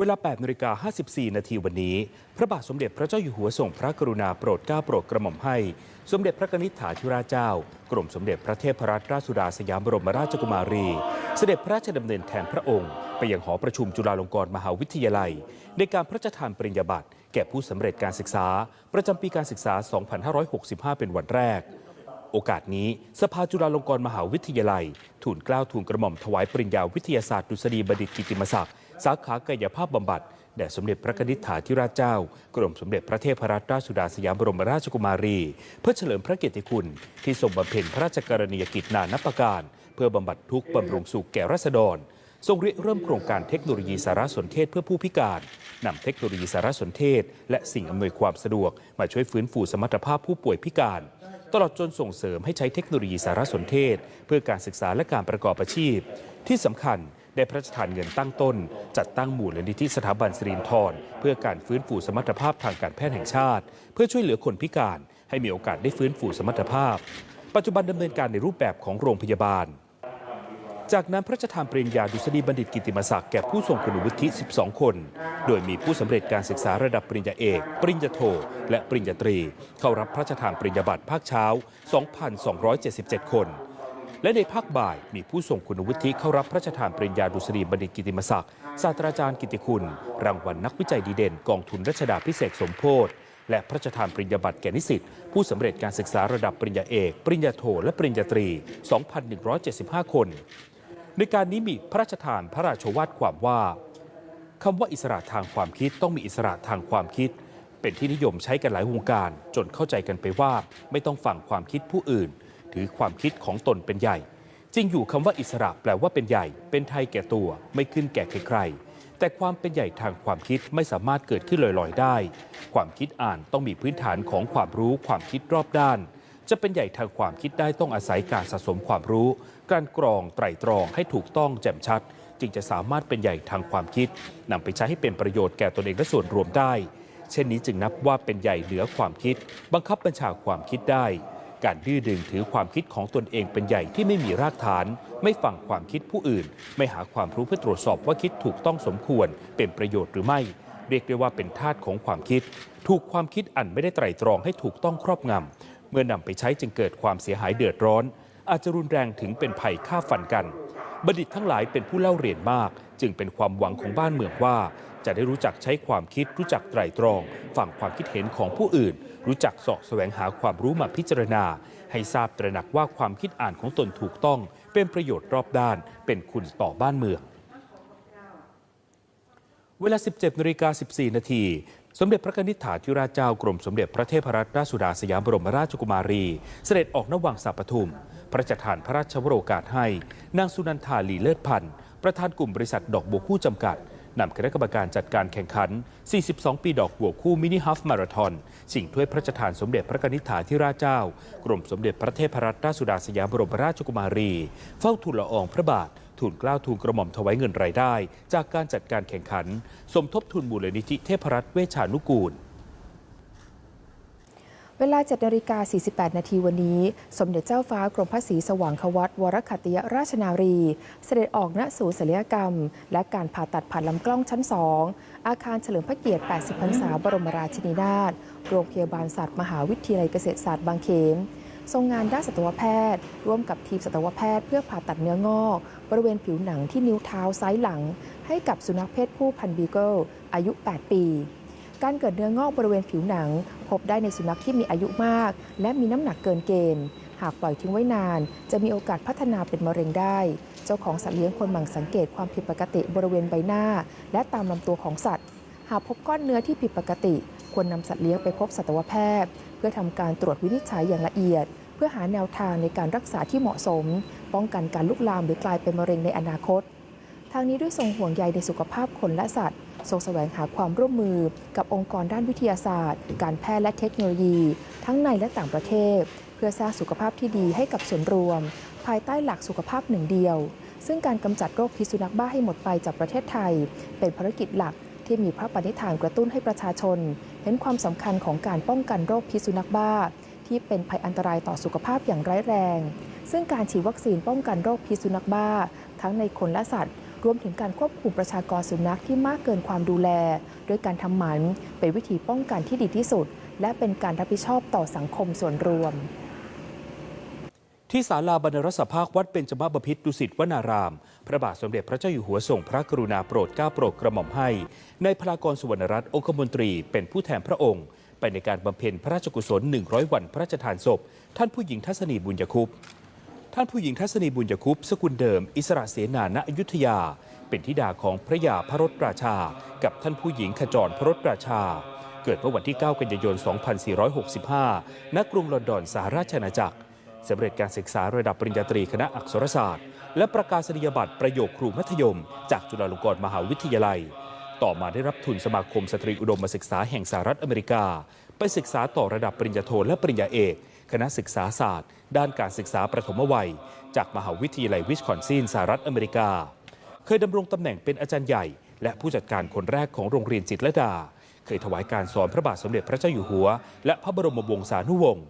เวลา 8นาฬิกา54 นาทีวันนี้ พระบาทสมเด็จพระเจ้าอยู่หัวทรงพระกรุณาโปรดเกล้าโปรดกระหม่อมให้ สมเด็จพระกนิษฐาธิราชเจ้า กรมสมเด็จพระเทพรัตนราชสุดาสยามบรมราชกุมารี เสด็จพระราชดำเนินแทนพระองค์ ไปยังหอประชุมจุฬาลงกรณ์มหาวิทยาลัย ในการพระราชทานปริญญาบัตรแก่ผู้สำเร็จการศึกษา ประจำปีการศึกษา 2565 เป็นวันแรกโอกาสนี้สภาจุฬาลงกรณ์มหาวิทยาลัยทูลเกล้าทูลกระหม่อมถวายปริญญาวิทยาศาสตร์ดุษฎีบัณฑิตกิติมศักดิ์ สาขากายภาพบำบัดแด่สมเด็จพระนิษฐาธิราชเจ้า กรมสมเด็จพระเทพรัตนราชสุดาสยามบรมราชกุมารี เพื่อเฉลิมพระเกียรติคุณ ที่ทรงบำเพ็ญพระราชกรณียกิจนานับประการ เพื่อบำบัดทุกข์บำรุงสุขแก่ราษฎรทรงริเริ่มโครงการเทคโนโลยีสารสนเทศเพื่อผู้พิการนำเทคโนโลยีสารสนเทศ และสิ่งอำนวยความสะดวก มาช่วยฟื้นฟูสมรรถภาพผู้ป่วยพิการ ตลอดจนส่งเสริมให้ใช้เทคโนโลยีสารสนเทศ เพื่อการศึกษาและการประกอบอาชีพ ที่สำคัญ ได้พระราชทานเงินตั้งต้น จัดตั้งหมู่ลนิธิสถาบันสิรินทรเพื่อการฟื้นฟูสมรรถภาพทางการแพทย์แห่งชาติ เพื่อช่วยเหลือคนพิการให้มีโอกาสได้ฟื้นฟูสมรรถภาพ ปัจจุบันดำเนินการในรูปแบบของโรงพยาบาล จากนั้นพระราชทานปริญญาดุษฎีบัณฑิตกิติมศักดิ์แก่ผู้ทรงคุณวุฒิ 12 คน โดยมีผู้สำเร็จการศึกษาระดับปริญญาเอก ปริญญาโท และปริญญาตรี เข้ารับพระราชทานปริญญาบัตรภาคเช้า 2,277 คน และในภาคบ่ายมีผู้ทรงคุณวุฒิเข้ารับพระราชทานปริญญาดุษฎีบัณฑิตกิติมศักดิ์ศาสตราจารย์กิติคุณ รางวัลนักวิจัยดีเด่น กองทุนรัชดาพิเศษสมโพธิและพระราชทานปริญญาบัตรแก่นิสิตผู้สำเร็จการศึกษาระดับปริญญาเอก ปริญญาโทและปริญญาตรี 2,175 คน ในการนี้มีพระราชทานพระราชวาทความว่าคำว่าอิสระทางความคิดต้องมีอิสระทางความคิด เป็นที่นิยมใช้กันหลายวงการ จนเข้าใจกันไปว่า ไม่ต้องฟังความคิดผู้อื่น ถือความคิดของตนเป็นใหญ่ จริงอยู่คำว่าอิสระแปลว่าเป็นใหญ่ เป็นไทยแก่ตัวไม่ขึ้นแก่ใครๆแต่ความเป็นใหญ่ทางความคิดไม่สามารถเกิดขึ้นลอยๆได้ ความคิดอ่านต้องมีพื้นฐานของความรู้ความคิดรอบด้าน จะเป็นใหญ่ทางความคิดได้ต้องอาศัยการสะสมความรู้ การกรองไตรตรองให้ถูกต้องแจ่มชัด จึงจะสามารถเป็นใหญ่ทางความคิดนำไปใช้ให้เป็นประโยชน์แก่ตนเองและส่วนรวมได้ เช่นนี้จึงนับว่าเป็นใหญ่เหนือความคิด บังคับบัญชาความคิดได้ การดื้อดึงถือความคิดของตนเองเป็นใหญ่ที่ไม่มีรากฐาน ไม่ฟังความคิดผู้อื่น ไม่หาความรู้เพื่อตรวจสอบว่าคิดถูกต้องสมควร เป็นประโยชน์หรือไม่ เรียกได้ว่าเป็นทาสของความคิด ถูกความคิดอันไม่ได้ไตร่ตรองให้ถูกต้องครอบงำเมื่อนำไปใช้จึงเกิดความเสียหายเดือดร้อน อาจจะรุนแรงถึงเป็นภัยฆ่าฟันกัน บัณฑิตทั้งหลายเป็นผู้เล่าเรียนมาก จึงเป็นความหวังของบ้านเมืองว่า จะได้รู้จักใช้ความคิด รู้จักไตร่ตรองฟังความคิดเห็นของผู้อื่น รู้จักสาะแสวงหาความรู้มาพิจารณา ให้ทราบตระหนักว่าความคิดอ่านของตนถูกต้อง เป็นประโยชน์รอบด้าน เป็นคุณต่อบ้านเมืองเวลา 17นาฬิกา14 นาที สมเด็จพระนิษฐาธิราชเจ้ากรมสมเด็จพระเทพรัตนราชสุดาสยามบรมราชกุมารี เสด็จออกนวังสาปทุม พระราชทานพระราชวโรกาสให้ นางสุนันทาลีเลิศพันธ์ประธานกลุ่มบริษัทดอกบัวคู่จำกัดนำคณะกรรมการจัดการแข่งขัน 42 ปีดอกบัวคู่มินิฮัฟมาราทอนชิงถ้วยพระราชทานสมเด็จพระนิษฐาธิราชเจ้า กรมสมเด็จพระเทพรัตนราชสุดาสยามบรมราชกุมารี เฝ้าทูลละอองพระบาท ทูลเกล้าทูลกระหม่อมถวายเงินรายได้ จากการจัดการแข่งขัน สมทบทุนมูลนิธิเทพรัตน์เวชานุกูลเวลา7นาฬิกา48 นาทีวันนี้ สมเด็จเจ้าฟ้ากรมพระศรีสว่างควัตวรคัติยราชนารี เสด็จออกณศูนย์ศัลยกรรม และการผ่าตัดผ่านลำกล้องชั้น 2 อาคารเฉลิมพระเกียรติ 80 พรรษาบรมราชินีนาถ โรงพยาบาลสัตว์มหาวิทยาลัยเกษตรศาสตร์บางเขนทรงงานด้านสัตวแพทย์ ร่วมกับทีมสัตวแพทย์เพื่อผ่าตัดเนื้องอก บริเวณผิวหนังที่นิ้วเท้าซ้ายหลัง ให้กับสุนัขเพศผู้พันบีเกิลอายุ 8 ปี การเกิดเนื้องอกบริเวณผิวหนัง พบได้ในสุนัขที่มีอายุมาก และมีน้ำหนักเกินเกณฑ์ หากปล่อยทิ้งไว้นาน จะมีโอกาสพัฒนาเป็นมะเร็งได้ เจ้าของสัตว์เลี้ยงควรหมั่นสังเกตความผิดปกติบริเวณใบหน้า และตามลำตัวของสัตว์ หากพบก้อนเนื้อที่ผิดปกติ ควรนำสัตว์เลี้ยงไปพบสัตวแพทย์ เพื่อทำการตรวจวินิจฉัยอย่างละเอียด เพื่อหาแนวทางในการรักษาที่เหมาะสม ป้องกันการลุกลามหรือกลายเป็นมะเร็งในอนาคต ทางนี้ด้วยทรงห่วงใยในสุขภาพคนและสัตว์ ทรงแสวงหาความร่วมมือกับองค์กรด้านวิทยาศาสตร์ การแพทย์และเทคโนโลยี ทั้งในและต่างประเทศ เพื่อสร้างสุขภาพที่ดีให้กับส่วนรวม ภายใต้หลักสุขภาพหนึ่งเดียว ซึ่งการกำจัดโรคพิษสุนัขบ้าให้หมดไปจากประเทศไทย เป็นภารกิจหลักที่มีพระปณิธานกระตุ้นให้ประชาชน เห็นความสำคัญของการป้องกันโรคพิษสุนัขบ้า ที่เป็นภัยอันตรายต่อสุขภาพอย่างร้ายแรง ซึ่งการฉีดวัคซีนป้องกันโรคพิษสุนัขบ้า ทั้งในคนและสัตว์ รวมถึงการควบคุมประชากรสุนัขที่มากเกินความดูแล ด้วยการทำหมันเป็นวิธีป้องกันที่ดีที่สุด และเป็นการรับผิดชอบต่อสังคมส่วนรวม ที่ศาลาบรรณรสภาควัดเบญจมาบพิตรดุสิตวนาราม พระบาทสมเด็จพระเจ้าอยู่หัวทรงพระกรุณาโปรดเกล้าโปรดกระหม่อมให้ในพลากรสุวรรณรัตน์องคมนตรีเป็นผู้แทนพระองค์ไปในการบำเพ็ญพระราชกุศล 100 วันพระราชทานศพ ท่านผู้หญิงทัศนีบุญยคุป ท่านผู้หญิงทัศนีบุญยคุปสกุลเดิม อิสระเสนาณอยุธยา เป็นธิดาของพระยาพระรถราชา กับท่านผู้หญิงขจรพระรถราชา เกิดเมื่อวันที่ 9 กันยายน 2465 ณ กรุงลอนดอนสหราชอาณาจักรสำเร็จการศึกษาระดับปริญญาตรีคณะอักษรศาสตร์ และประกาศนียบัตรประโยคครูมัธยม จากจุฬาลงกรณ์มหาวิทยาลัย ต่อมาได้รับทุนสมาคมสตรีอุดมศึกษาแห่งสหรัฐอเมริกา ไปศึกษาต่อระดับปริญญาโทและปริญญาเอก คณะศึกษาศาสตร์ ด้านการศึกษาประถมวัย จากมหาวิทยาลัยวิสคอนซินสหรัฐอเมริกา เคยดำรงตำแหน่งเป็นอาจารย์ใหญ่ และผู้จัดการคนแรกของโรงเรียนจิตรลดา เคยถวายการสอนพระบาทสมเด็จพระเจ้าอยู่หัว และพระบรมวงศานุวงศ์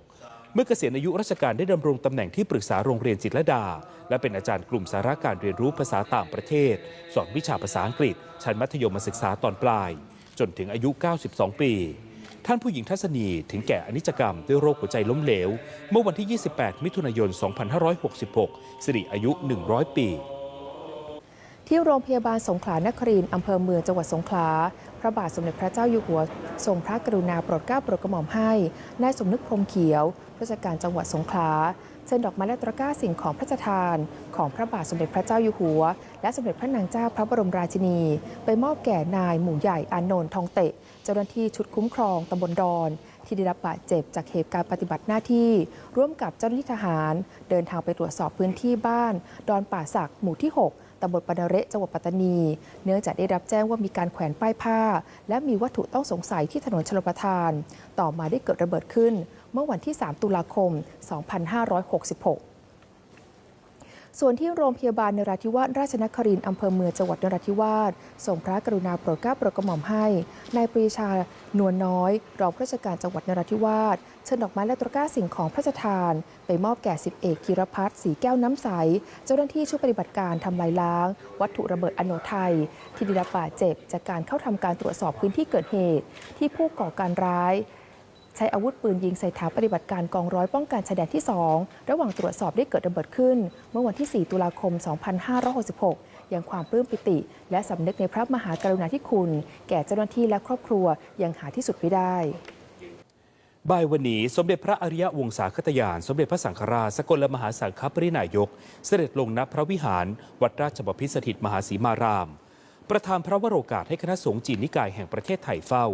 เมื่อเกษียณอายุราชการได้ดำรงตำแหน่งที่ปรึกษาโรงเรียนจิตรลดา และเป็นอาจารย์กลุ่มสาระการเรียนรู้ภาษาต่างประเทศ สอนวิชาภาษาอังกฤษ ชั้นมัธยมศึกษาตอนปลาย จนถึงอายุ 92 ปี ท่านผู้หญิงทัศนีถึงแก่อนิจกรรมด้วยโรคหัวใจล้มเหลว เมื่อวันที่ 28 มิถุนายน 2566 สิริอายุ 100 ปี ที่โรงพยาบาลสงขลานครินอำเภอเมืองจังหวัดสงขลา พระบาทสมเด็จพระเจ้าอยู่หัว ทรงพระกรุณาโปรดเกล้าโปรดกระหม่อมให้นายสมนึกพรมเขียว ราชการจังหวัดสงขลา เชิญดอกไม้และตะกร้าสิ่งของพระราชทาน ของพระบาทสมเด็จพระเจ้าอยู่หัว และสมเด็จพระนางเจ้าพระบรมราชินี ไปมอบแก่นายหมู่ใหญ่อานนท์ทองเตะ เจ้าหน้าที่ชุดคุ้มครองตำบลดอนที่ได้รับบาดเจ็บจากเหตุการณ์ปฏิบัติหน้าที่ ร่วมกับเจ้าหน้าที่ทหาร เดินทางไปตรวจสอบพื้นที่บ้าน ดอนป่าสักหมู่ที่ 6ตำบลปนเระจังหวัดปัตตานี เนื่องจากได้รับแจ้งว่ามีการแขวนป้ายผ้า และมีวัตถุต้องสงสัยที่ถนนชลประทาน ต่อมาได้เกิดระเบิดขึ้น เมื่อวันที่ 3 ตุลาคม 2566ส่วนที่โรงพยาบาลนราธิวาสราชนครินทร์อำเภอเมืองจังหวัดนราธิวาสส่งพระกรุณาโปรดเกล้าโปรดกระหม่อมให้นายปรีชานวลน้อยรองผู้ราชการจังหวัดนราธิวาสเชิญดอกไม้และตะกร้าสิ่งของพระราชทาน ไปมอบแก่สิบเอกธีรพัฒน์สีแก้วน้ำใส เจ้าหน้าที่ชุดปฏิบัติการทำลายล้าง วัตถุระเบิดอโนไทย ที่ได้รับบาดเจ็บจากการเข้าทำการตรวจสอบพื้นที่เกิดเหตุ ที่ผู้ก่อการร้าย ใช้อาวุธปืนยิงใส่ฐานปฏิบัติการกองร้อยป้องกันชายแดนที่ 2 ระหว่างตรวจสอบได้เกิดระเบิดขึ้น เมื่อวันที่ 4 ตุลาคม 2566ยังความปลื้มปิติ และสำนึกในพระมหากรุณาธิคุณ แก่เจ้าหน้าที่และครอบครัวยังหาที่สุดไม่ได้บ่ายวันนี้สมเด็จพระอริยวงศาคตยาน สมเด็จพระสังฆราชสกลมหาสังฆปรินายก เสด็จลงณพระวิหาร วัดราชบพิสถิตมหาสีมาราม ประธานพระวโรกาสให้คณะสงฆ์จีนนิกายแห่งประเทศไทยเฝ้า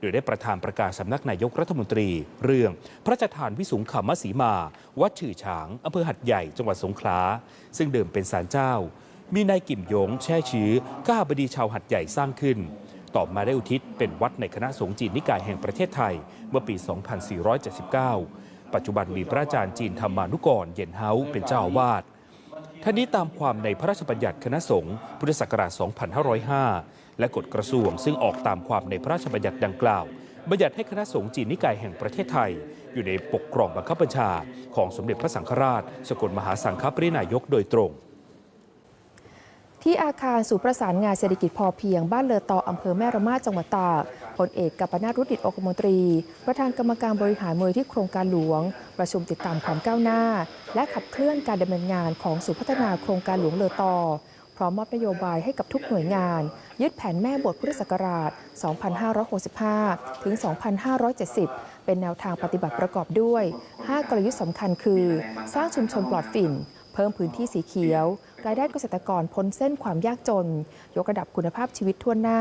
โดยได้ประธานประกาศสำนักนายกรัฐมนตรี เรื่องพระราชทานวิสุงขามสีมา วัดฉือฉางอำเภอหัดใหญ่จังหวัดสงขลา ซึ่งเดิมเป็นศาลเจ้า มีนายกิมยง แช่ชื้อก้าบดีชาวหัดใหญ่สร้างขึ้น ต่อมาได้อุทิศเป็นวัดในคณะสงฆ์จีนนิกายแห่งประเทศไทย เมื่อปี 2479 ปัจจุบันมีพระอาจารย์จีนธรรมานุกรเย็นเฮาเป็นเจ้าอาวาสท่านนี้ตามความในพระราชบัญญัติคณะสงฆ์พุทธศักราช 2505 และกฎกระทรวงซึ่งออกตามความในพระราชบัญญัติดังกล่าว บัญญัติให้คณะสงฆ์จีนนิกายแห่งประเทศไทย อยู่ในปกครองบังคับบัญชา ของสมเด็จพระสังฆราช สกลมหาสังฆปรินายกโดยตรง ที่อาคารศูนย์ประสานงานเศรษฐกิจพอเพียงบ้านเลอตออำเภอแม่ระมาดจังหวัดตากพลเอกกัปนาถรุดิตองคมนตรี ประธานกรรมการบริหารมูลที่โครงการหลวง ประชุมติดตามความก้าวหน้า และขับเคลื่อนการดำเนินงานของศูนย์พัฒนาโครงการหลวงเลอตอ พร้อมมอบนโยบายให้กับทุกหน่วยงาน ยึดแผนแม่บทพุทธศักราช 2565 ถึง 2570 เป็นแนวทางปฏิบัติประกอบด้วย 5 กลยุทธ์สำคัญคือ สร้างชุมชนปลอดฝิ่น เพิ่มพื้นที่สีเขียว รายได้เกษตรกรพ้นเส้นความยากจน ยกระดับคุณภาพชีวิตทั่วหน้า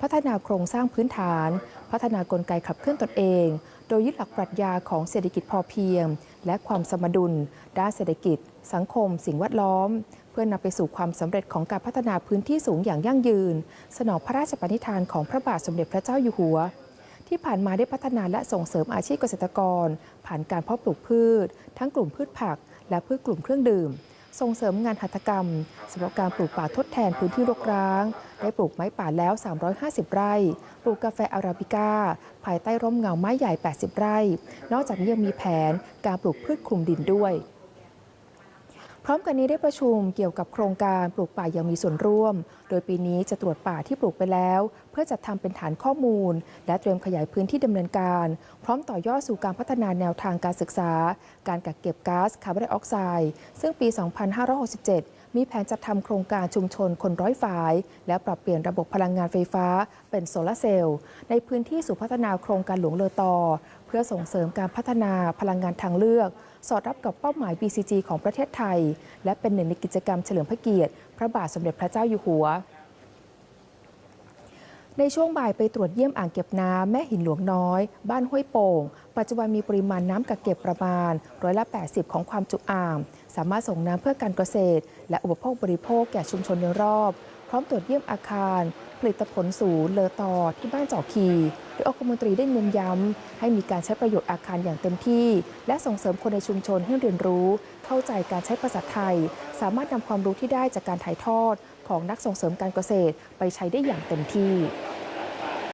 พัฒนาโครงสร้างพื้นฐาน พัฒนากลไกขับเคลื่อนตนเอง โดยยึดหลักปรัชญาของเศรษฐกิจพอเพียง และความสมดุล ด้านเศรษฐกิจ สังคม สิ่งแวดล้อม พื่อนำไปสู่ความสำเร็จของการพัฒนาพื้นที่สูงอย่างยั่งยืน สนองพระราชปณิธานของพระบาทสมเด็จพระเจ้าอยู่หัว ที่ผ่านมาได้พัฒนาและส่งเสริมอาชีพเกษตรกร ผ่านการเพาะปลูกพืช ทั้งกลุ่มพืชผัก และพืชกลุ่มเครื่องดื่ม ส่งเสริมงานหัตถกรรมสำหรับการปลูกป่าทดแทนพื้นที่รกร้าง ได้ปลูกไม้ป่าแล้ว 350 ไร่ ปลูกกาแฟอาราบิก้า ภายใต้ร่มเงาไม้ใหญ่ 80 ไร่ นอกจากนี้ยังมีแผนการปลูกพืชคลุมดินด้วย พร้อมกันนี้ได้ประชุมเกี่ยวกับโครงการปลูกป่าอย่างมีส่วนร่วม โดยปีนี้จะตรวจป่าที่ปลูกไปแล้ว เพื่อจัดทำเป็นฐานข้อมูล และเตรียมขยายพื้นที่ดำเนินการ พร้อมต่อยอดสู่การพัฒนาแนวทางการศึกษา การกักเก็บก๊าซคาร์บอนไดออกไซด์ซึ่งปี 2567 มีแผนจัดทำโครงการชุมชนคนร้อยฝาย และปรับเปลี่ยนระบบพลังงานไฟฟ้า เป็นโซลาร์เซลล์ในพื้นที่สู่พัฒนาโครงการหลวงเลอตอ พื่อส่งเสริมการพัฒนาพลังงานทางเลือก สอดรับกับเป้าหมาย BCG ของประเทศไทย และเป็นหนึ่งในกิจกรรมเฉลิมพระเกียรติ พระบาทสมเด็จพระเจ้าอยู่หัว ในช่วงบ่ายไปตรวจเยี่ยมอ่างเก็บน้ำแม่หินหลวงน้อย บ้านห้วยโป่ง ปัจจุบันมีปริมาณน้ำกักเก็บประมาณร้อยละ 80 ของความจุอ่าง สามารถส่งน้ำเพื่อการเกษตร และอุปโภคบริโภคแก่ชุมชนในรอบ ร้อมตรวจเยี่ยมอาคาร ผลิตผลศูนย์เลอตอที่บ้านจอคีโดยองคมนตรีได้เน้นย้ำ ให้มีการใช้ประโยชน์อาคารอย่างเต็มที่ และส่งเสริมคนในชุมชนให้เรียนรู้ เข้าใจการใช้ภาษาไทย สามารถนำความรู้ที่ได้จากการถ่ายทอด ของนักส่งเสริมการเกษตรไปใช้ได้อย่างเต็มที่